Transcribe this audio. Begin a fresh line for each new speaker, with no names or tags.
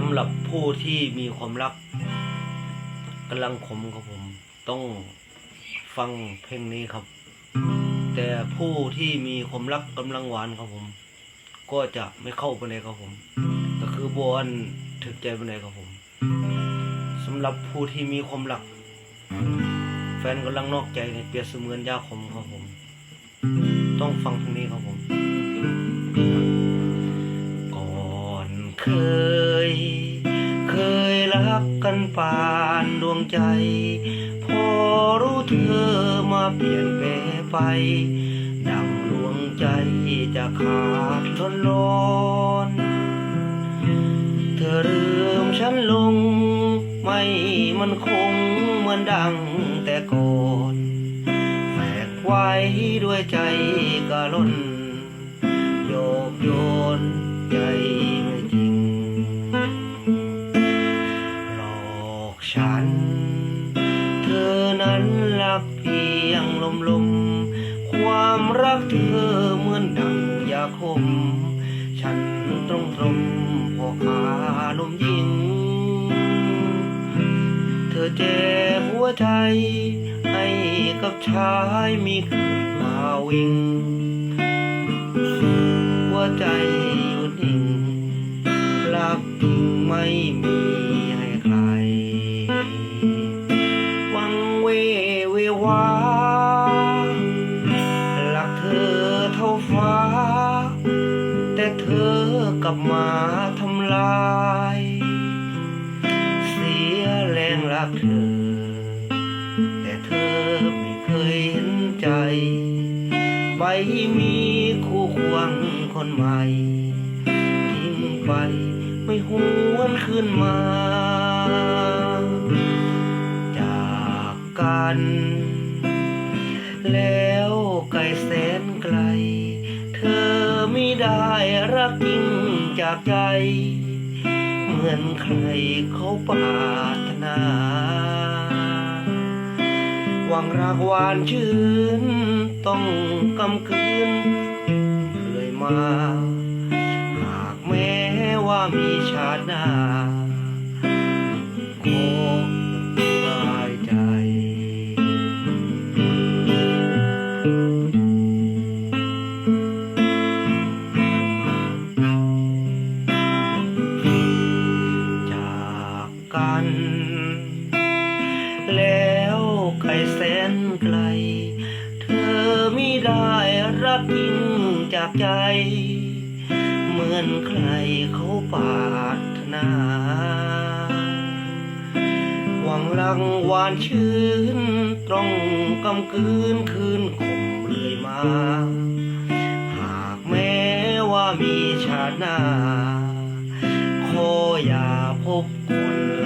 สำหรับผู้ที่มีความรักกำลังขมครับผม ต้องฟังเพลงนี้ครับ แต่ผู้ที่มีความรักกำลังหวานครับผม ก็จะไม่เข้าไปเลยครับผม ก็คือบอนถึกใจไปเลยครับผมสำหรับผู้ที่มีความรัก แฟนกำลังนอกใจเนี่ยเปรียบเสมือนยาขมครับผม ต้องฟังเพลงนี้ครับผม กันปานดวงใจ พอรู้เธอมาเปลี่ยนแปลไปดังดวงใจจะขาดล้นล้นเธอลืมฉันลง ไม่มันคงเหมือนดังแต่ก่อนแฝกไว้ด้วยใจกะล้น ฉัน เธอนั้นรักเพียงลมลมความรักเธอเหมือนดังยาคม ฉันตรงตรงพอขาลมยิง เธอเจ็บหัวใจให้กับชายมีคืนมาวิ่งหัวใจหยุดนิ่งรักจริงไม่มี ววารักเธอเท่าฟ้า แต่เธอกลับมาทำลาย เสียแรงรักเธอ แต่เธอไม่เคยเห็นใจ ไปมีคู่ควงคนใหม่ทิ้งไปไม่หวนคืนมา จากกัน แล้วไกลแสนไกล เธอไม่ได้รักจริงจากใจ เหมือนใครเขาปรารถนา หวังรักหวานชื่น ต้องกำคืนเลยมา หากแม้ว่ามีชาติหน้า กัน แล้วไกลแสนไกล เธอไม่ได้รักจริงจากใจ เหมือนใครเขาปรารถนา หวังรังหวานชื่นตรงกำคืนคืนคมเลยมา หากแม้ว่ามีชาติหน้าขออย่าพบคนหล